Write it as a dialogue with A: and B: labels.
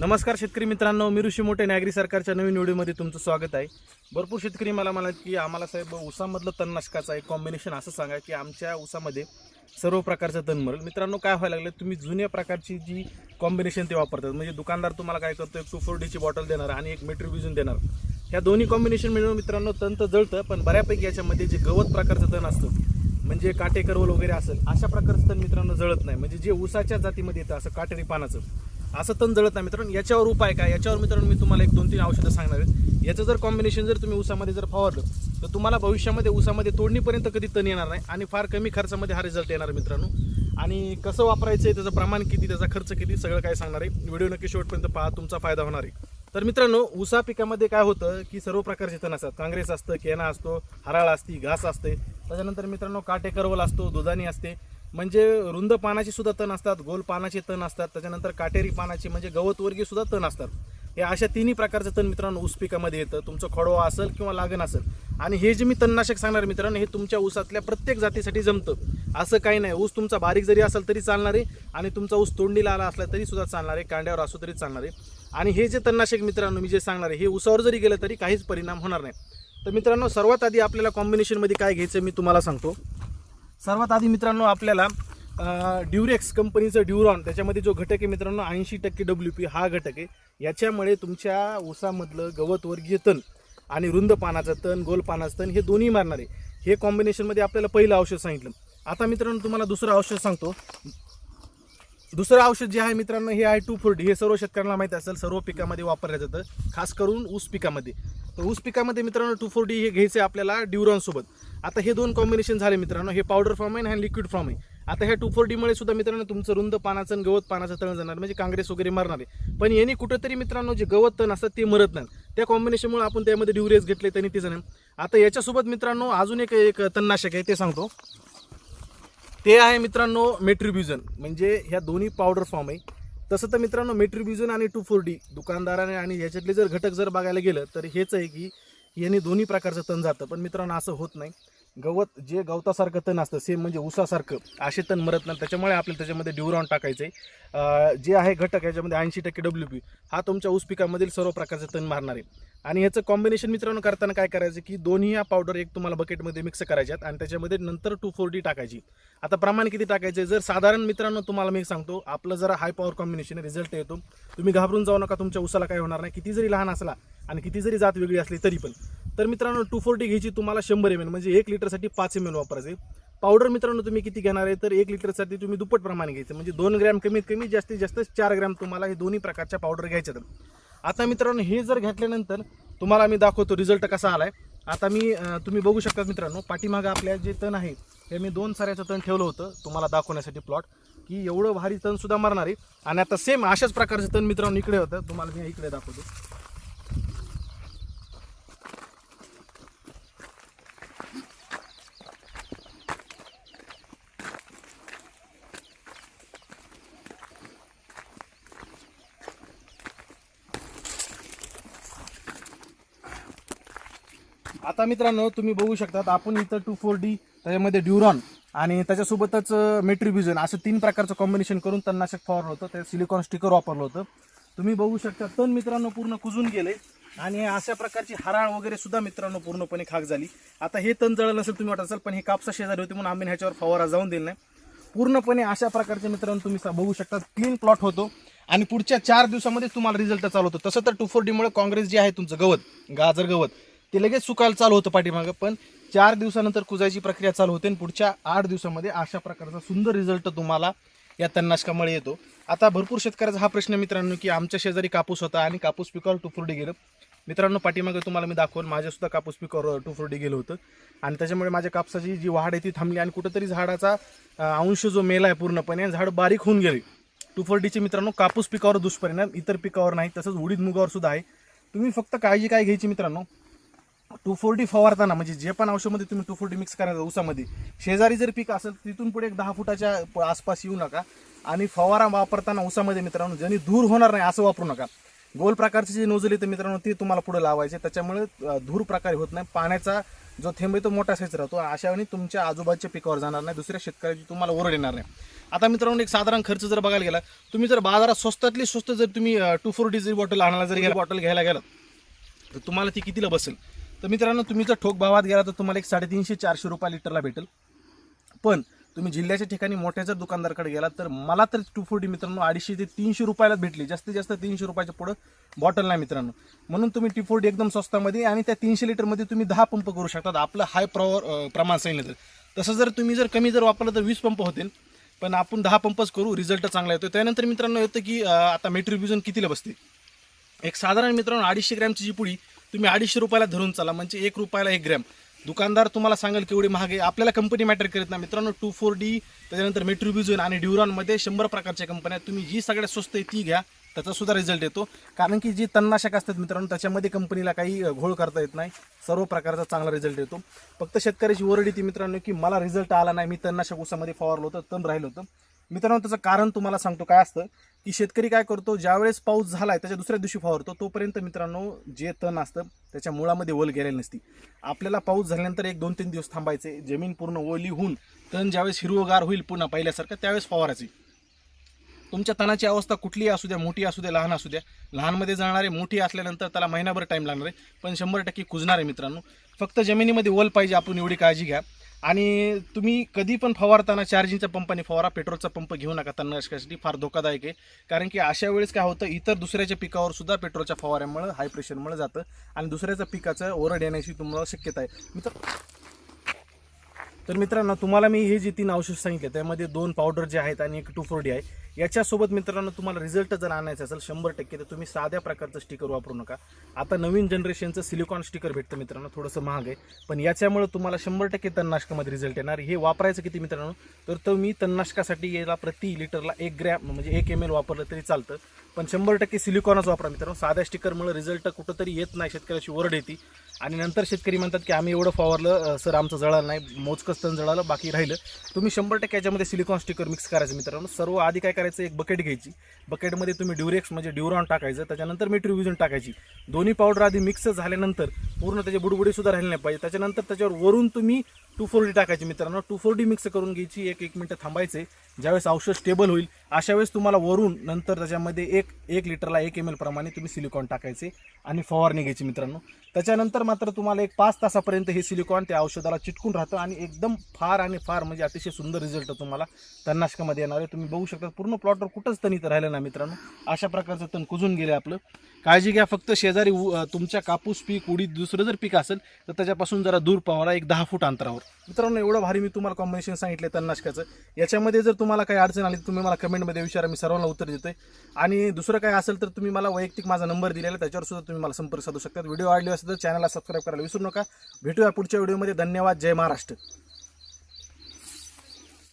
A: नमस्कार शेतकरी मित्रांनो मी ऋषी मोठे नागरी सरकारच्या नवीन व्हिडिओमध्ये तुमचं स्वागत आहे. भरपूर शेतकरी मला म्हणाल की आम्हाला साहेब उसामधलं तणनाशकाचं एक कॉम्बिनेशन असं सांगा की आमच्या ऊसामध्ये सर्व प्रकारचं तण मरेल मित्रांनो काय व्हायला लागलं तुम्ही जुन्या प्रकारची जी कॉम्बिनेशन ते वापरतात म्हणजे दुकानदार तुम्हाला काय करतो एक टू फोर डीची बॉटल देणार आणि एक मेट्रिब्युजन देणार. ह्या दोन्ही कॉम्बिनेशन मिळून मित्रांनो तण तर जळतं पण बऱ्यापैकी याच्यामध्ये जे गवत प्रकारचं तण असतं म्हणजे काटे करवल वगैरे असेल अशा प्रकारचं तण मित्रांनो जळत नाही. म्हणजे जे उसाच्या जातीमध्ये येतं असं काटेरी पानाचं. असं तण जळत नाही. मित्रांनो याच्यावर उपाय काय? याच्यावर मित्रांनो मी तुम्हाला एक दोन तीन औषधं सांगणार आहे. याचं जर कॉम्बिनेशन जर तुम्ही ऊसामध्ये जर फवारलं तर तुम्हाला भविष्यामध्ये ऊसामध्ये तोडणीपर्यंत कधी तण येणार नाही आणि फार कमी खर्चामध्ये हा रिझल्ट येणार मित्रांनो. आणि कसं वापरायचं आहे त्याचं प्रमाण किती त्याचा खर्च किती सगळं काय सांगणार आहे. व्हिडिओ नक्की शेवटपर्यंत पहा तुमचा फायदा होणार आहे. तर मित्रांनो ऊसा पिकामध्ये काय होतं की सर्व प्रकारचे तण असतात. काँग्रेस असतं केना असतो हराळ असती घास असते. त्याच्यानंतर मित्रांनो काटे करवल असतो दुधानी असते. म्हणजे रुंद पानाची सुद्धा तण असतात गोल पानाचे तण असतात त्याच्यानंतर काटेरी पानाची म्हणजे गवतवर्गीय सुद्धा तण असतात. हे अशा तिन्ही प्रकारचं तण मित्रांनो ऊस पिकामध्ये येतं. तुमचं खडवा असेल किंवा लागण असेल. आणि हे जे मी तणनाशक सांगणार आहे मित्रांनो हे तुमच्या ऊसातल्या प्रत्येक जातीसाठी जमतं. असं काही नाही. ऊस तुमचा बारीक जरी असेल तरी चालणार आहे आणि तुमचा ऊस तोंडीला आला असला तरी सुद्धा चालणार आहे कांड्यावर असो तरी चालणार आहे. आणि हे जे तणनाशक मित्रांनो मी जे सांगणार आहे हे ऊसावर जरी गेलं तरी काहीच परिणाम होणार नाही. तर मित्रांनो सर्वात आधी आपल्याला कॉम्बिनेशनमध्ये काय घ्यायचं मी तुम्हाला सांगतो. सर्वात आधी मित्रांनो आपल्याला ड्युरेक्स कंपनीचं ड्युरॉन त्याच्यामध्ये जो घटक आहे मित्रांनो ऐंशी टक्के डब्ल्यू पी हा घटक आहे. याच्यामुळे तुमच्या ऊसामधलं गवतवर्गीय तण आणि रुंद पानाचं तण गोल पानाचं तण हे दोन्ही मारणार आहे. हे कॉम्बिनेशनमध्ये आपल्याला पहिलं औषध सांगितलं. आता मित्रांनो तुम्हाला दुसरं औषध सांगतो. दुसरं औषध जे आहे मित्रांनो हे आहे टू फोर्टी हे सर्व शेतकऱ्यांना माहीत असेल सर्व पिकामध्ये वापरलं जातं. खास करून ऊस पिकामध्ये. ऊस पिकामध्ये मित्रांनो टू फोर्टी हे घ्यायचं आहे आपल्याला ड्युरॉनसोबत आता हे दोन कॉम्बिनेशन झाले मित्रांनो. हे पावडर फॉर्म आहे आणि हा लिक्विड फॉर्म आहे. आता ह्या टू फोर्टीमुळे सुद्धा मित्रांनो तुमचं रुंद पानाचं आणि गवत पानाचं तण जाणार. म्हणजे काँग्रेस वगैरे मरणार आहे. पण यांनी कुठंतरी मित्रांनो जे गवत तण असतात ते मरत नाही. त्या कॉम्बिनेशनमुळे आपण त्यामध्ये ड्युरेस घेतले त्यांनी ते जाणार आता याच्यासोबत मित्रांनो अजून एक एक तणनाशक आहे ते सांगतो. ते आहे मित्रांनो मेट्रिब्युजन म्हणजे ह्या दोन्ही पावडर फॉर्म आहे. तसं तर मित्रांनो मेट्रिब्युजन आणि टू फोर डी दुकानदाराने आणि ह्याच्यातले जर घटक जर बघायला गेलं तर हेच आहे की यांनी दोन्ही प्रकारचं तण जातं. पण मित्रांनो असं होत नाही. गवत जे गवतासारखं तण असतं सेम म्हणजे ऊसासारखं असे तण मरत नाही. त्याच्यामुळे आपल्याला त्याच्यामध्ये ड्युरॉन टाकायचं आहे जे आहे घटक याच्यामध्ये ऐंशी टक्के डब्ल्यू पी हा तुमच्या ऊस पिकामधील सर्व प्रकारचं तण मारणार. आहे आणि ह्याचं कॉम्बिनेशन मित्रांनो करताना काय करायचं की दोन्ही ह्या पावडर एक तुम्हाला बकेटमध्ये मिक्स करायच्यात आणि त्याच्यामध्ये नंतर टू फोर डी टाकायची. आता प्रमाण किती टाकायचं जर साधारण मित्रांनो तुम्हाला मी सांगतो आपलं जरा हाय पॉवर कॉम्बिनेशन रिझल्ट येतो. तुम्ही घाबरून जाऊ नका तुमच्या उसाला काय होणार नाही. किती जरी लहान असला आणि किती जरी जात वेगळी असली तरी पण. तर मित्रांनो टू फोर्टी घ्यायची तुम्हाला शंभर एम एल म्हणजे एक लिटरसाठी पाच एम एल वापरायचे. पावडर मित्रांनो तुम्ही किती घेणार आहे? तर एक लिटरसाठी तुम्ही दुप्पट प्रमाण घ्यायचं. म्हणजे दोन ग्रॅम कमीत कमी जास्तीत जास्त चार ग्रॅम तुम्हाला हे दोन्ही प्रकारच्या पावडर घ्यायच्या आता मित्रांनो हे जर घेतल्यानंतर तुम्हाला मी दाखवतो रिझल्ट कसा आलाय. आता मी तुम्ही बघू शकता मित्रांनो पाठीमागं आपल्या जे तण आहे ते मी दोन साऱ्याचं तण ठेवलं होतं तुम्हाला दाखवण्यासाठी प्लॉट की एवढं भारी तणसुद्धा मारणारी. मारणार आहे आणि आता सेम अशाच प्रकारचं तण मित्रांनो इकडे होतं तुम्हाला मी इकडे दाखवतो. आता मित्रांनो तुम्ही बघू शकतात आपण इथं टू फोर डी त्याच्यामध्ये ड्युरॉन आणि त्याच्यासोबतच मेट्रिब्युझन असं तीन प्रकारचं कॉम्बिनेशन करून तणनाशक फवारलं होतं त्यात सिलिकॉन स्टिकर वापरलं होतं. तुम्ही बघू शकता तण मित्रांनो पूर्ण कुजून गेले आणि अशा प्रकारची हराळ वगैरे सुद्धा मित्रांनो पूर्णपणे खाक झाली. आता हे तण जळलं नसेल तुम्ही वाटत असाल पण हे कापसा शेजारी होती म्हणून आम्ही ह्याच्यावर फवारा जाऊन दिला नाही. पूर्णपणे अशा प्रकारचे मित्रांनो तुम्ही बघू शकता क्लीन प्लॉट होतो आणि पुढच्या चार दिवसामध्ये तुम्हाला रिझल्ट चालू होतो. तसं तर टू फोर डीमुळे काँग्रेस जे आहे तुमचं गवत गाजर गवत ते लगेच सुकायला चालू होतं पाठीमागं पण चार दिवसानंतर कुजायची प्रक्रिया चालू होते आणि पुढच्या आठ दिवसामध्ये अशा प्रकारचा सुंदर रिझल्ट तुम्हाला या तणनाशकामुळे येतो. आता भरपूर शेतकऱ्याचा हा प्रश्न मित्रांनो की आमच्या शेजारी कापूस होता आणि कापूस पिकावर टुफुरडी गेलं. मित्रांनो पाठीमागे तुम्हाला मी दाखवून माझ्यासुद्धा कापूस पिकावर टुफुरडी गेलं होतं. आणि त्याच्यामुळे माझ्या कापसाची जी वाढ आहे ती थांबली आणि कुठंतरी झाडाचा अंश जो मेला आहे पूर्णपणे आणि झाड बारीक होऊन गेले. टुफुरडीचे मित्रांनो कापूस पिकावर दुष्परिणाम इतर पिकावर नाही तसंच उडीद मुगावर सुद्धा आहे. तुम्ही फक्त काळजी काय घ्यायची मित्रांनो? टू फोर्टी फवारताना म्हणजे जे पण औषधामध्ये तुम्ही टू फोर्टी मिक्स करायचं ऊसामध्ये शेजारी जर पीक असेल तिथून पुढे एक दहा फुटाच्या प- आसपास येऊ नका. आणि फवारा वापरताना ऊसामध्ये मित्रांनो ज्यांनी धूर होणार नाही असं वापरू नका. गोल प्रकारचे जे नोजल येते मित्रांनो ते तुम्हाला पुढे लावायचे. त्याच्यामुळे धूर प्रकारे होत नाही. पाण्याचा जो थेंब आहे तो मोठा साईज राहतो. अशा वेळी तुमच्या आजूबाजूच्या पिकावर जाणार नाही. दुसऱ्या शेतकऱ्याची तुम्हाला ओरड येणार नाही. आता मित्रांनो एक साधारण खर्च जर बघायला गेला तुम्ही जर बाजारात स्वस्तातली स्वस्त जर तुम्ही टू फोर डी बॉटल आणायला जर बॉटल घ्यायला गेलं तर तुम्हाला ती कितीला बसेल? तर मित्रांनो तुम्ही जर ठोक भावात गेला तर तुम्हाला एक साडेतीनशे चारशे रुपये लिटरला भेटेल. पण तुम्ही जिल्ह्याच्या ठिकाणी मोठ्या जर दुकानदाराकडे गेला तर मला तर टू फोर्टी मित्रांनो अडीचशे ते तीनशे रुपयाला भेटली. जास्तीत जास्त तीनशे रुपयाच्या पुढं बॉटल नाही मित्रांनो. म्हणून तुम्ही टी फोर्टी एकदम स्वस्तामध्ये आणि त्या तीनशे लिटरमध्ये तुम्ही दहा पंप करू शकतात. आपलं हाय प्रॉवर प्रमाण सांगितलं तर. तसं जर तुम्ही जर कमी जर वापरलं तर वीस पंप होतील. पण आपण दहा पंपच करू रिझल्ट चांगला येतो त्यानंतर मित्रांनो येतं की आता मेट्रिब्युजन कितीला बसते? एक साधारण मित्रांनो अडीचशे ग्रॅमची जी पुडी तुम्ही अडीचशे रुपयाला धरून चाला म्हणजे एक रुपयाला एक ग्रॅम. दुकानदार तुम्हाला सांगेल केवढी महाग आहे. आपल्याला कंपनी मॅटर करत नाही. मित्रांनो टू फोर डी त्याच्यानंतर मेट्रोब्युझन आणि ड्युरॉनमध्ये शंभर प्रकारच्या कंपन्या आहेत. तुम्ही जी सगळ्यात स्वस्त आहे ती घ्या. त्याचा सुद्धा रिझल्ट येतो. कारण की जी तणनाशक असतात मित्रांनो त्याच्यामध्ये कंपनीला काही घोळ करता येत नाही. सर्व प्रकारचा चांगला रिझल्ट येतो. फक्त शेतकऱ्याची ओरड येते मित्रांनो की मला रिझल्ट आला नाही. मी तणनाशक उसामध्ये फवारलं होतं तण राहिलं होतं. मित्रांनो त्याचं कारण तुम्हाला सांगतो काय असतं की शेतकरी काय करतो ज्यावेळेस पाऊस झालाय त्याच्या दुसऱ्या दिवशी फवारतो तोपर्यंत मित्रांनो जे तण असतं त्याच्या मुळामध्ये ओल गेलेली नसती. आपल्याला पाऊस झाल्यानंतर एक दोन तीन दिवस थांबायचे जमीन पूर्ण ओली होऊन तण ज्यावेळेस हिरवगार होईल पुन्हा पहिल्यासारखं त्यावेळेस फवारायची. तुमच्या तणाची अवस्था कुठलीही असू द्या मोठी असू द्या लहान असू द्या लहानमध्ये जाणारे मोठी असल्यानंतर त्याला महिनाभर टाईम लागणार आहे पण शंभर टक्के कुजणार आहे मित्रांनो. फक्त जमिनीमध्ये ओल पाहिजे आपण एवढी काळजी घ्या. आणि तुम्ही कधी पण फवारताना चार्जिंगच्या पंपाने फवारा पेट्रोलचा पंप घेऊ नका. तणनाशकासाठी फार धोकादायक आहे. कारण की अशा वेळेस काय होतं इतर दुसऱ्याच्या पिकावर सुद्धा पेट्रोलच्या फवाऱ्यामुळे हाय प्रेशरमुळे जातं आणि दुसऱ्याच्या पिकाचं ओरड येण्याची तुम्हाला शक्यता आहे. मित्र तर मित्रांनो तुम्हाला मी हे जे तीन औषध सांगितले त्यामध्ये दोन पावडर जे आहेत आणि एक टू फोर डी आहे. याच्यासोबत मित्रांनो तुम्हाला रिझल्ट जर आणायचा असेल शंभर टक्के तर तुम्ही साध्या प्रकारचं स्टिकर वापरू नका. आता नवीन जनरेशनचं सिलिकॉन स्टिकर भेटतं मित्रांनो थोडंसं महाग आहे. पण याच्यामुळे तुम्हाला शंभर टक्के तणनाशकामध्ये रिझल्ट येणार. हे वापरायचं किती मित्रांनो? तर तो मी तणनाशकासाठी याला प्रति लिटरला एक ग्रॅम म्हणजे एक एम एल वापरलं तरी चालतं. पण शंभर टक्के सिलिकॉनच वापरा मित्रांनो. साध्या स्टिकरमुळे रिझल्ट कुठंतरी येत नाही शेतकऱ्याची ओरड येते. आणि नंतर शेतकरी म्हणतात की आम्ही एवढं फवारलं सर आमचं जळालं नाही मोजकंच तण जळालं बाकी राहिलं. तुम्ही शंभर टक्के याच्यामध्ये सिलिकॉन स्टिकर मिक्स करायचं मित्रांनो. सर्व आधी काय करायचं एक बकेट घ्यायची. बकेटमध्ये तुम्ही ड्युरेक्स म्हणजे ड्युरॉन टाकायचं त्याच्यानंतर मिट्रिव्हिजन टाकायची. दोन्ही पावडर आधी मिक्स झाल्यानंतर पूर्ण त्याचे बुडबुडी सुद्धा राहिले नाही पाहिजे. त्याच्यानंतर त्याच्यावर वरून तुम्ही टू फोर डी टाकायची मित्रांनो. टू फोर डी मिक्स करून घ्यायची एक एक मिनटं थांबायचे. ज्यावेळेस औषध स्टेबल होईल अशा वेळेस तुम्हाला वरून नंतर त्याच्यामध्ये एक एक लिटरला एक एम एल प्रमाणे तुम्ही सिलिकॉन टाकायचे आणि फवारणी घ्यायची मित्रांनो. त्याच्यानंतर मात्र तुम्हाला एक पाच तासापर्यंत हे सिलिकॉन त्या औषधाला चिटकून राहतं आणि एकदम फार आणि फार म्हणजे अतिशय सुंदर रिझल्ट तुम्हाला तणनाशकामध्ये येणार आहे. तुम्ही बघू शकता पूर्ण प्लॉटवर कुठंच तण इथं राहिलं ना मित्रांनो. अशा प्रकारचं तण कुजून गेले आपलं. काळजी घ्या फक्त. शेजारी उ- तुमच्या कापूस पीक उडीद दुसरं जर पीक असेल तर त्याच्यापासून जरा दूर पावरा एक दहा फूट अंतरावर. मित्रांनो एवढं भारी मी तुम्हाला कॉम्बिनेशन सांगितलं तणनाशकाचं. याच्यामध्ये जर तुम्हाला काही अडचण आली तर तुम्ही मला कमेंटमध्ये विचारा मी सर्वांना उत्तर देतोय. आणि दुसरं काय असेल तर तुम्ही मला वैयक्तिक माझा नंबर दिलेला त्याच्यावर सुद्धा तुम्ही मला संपर्क साधू शकता. व्हिडिओ आवडले असेल तर चॅनलला सबस्क्राईब करायला विसरू नका. भेटूया पुढच्या व्हिडिओमध्ये धन्यवाद. जय महाराष्ट्र.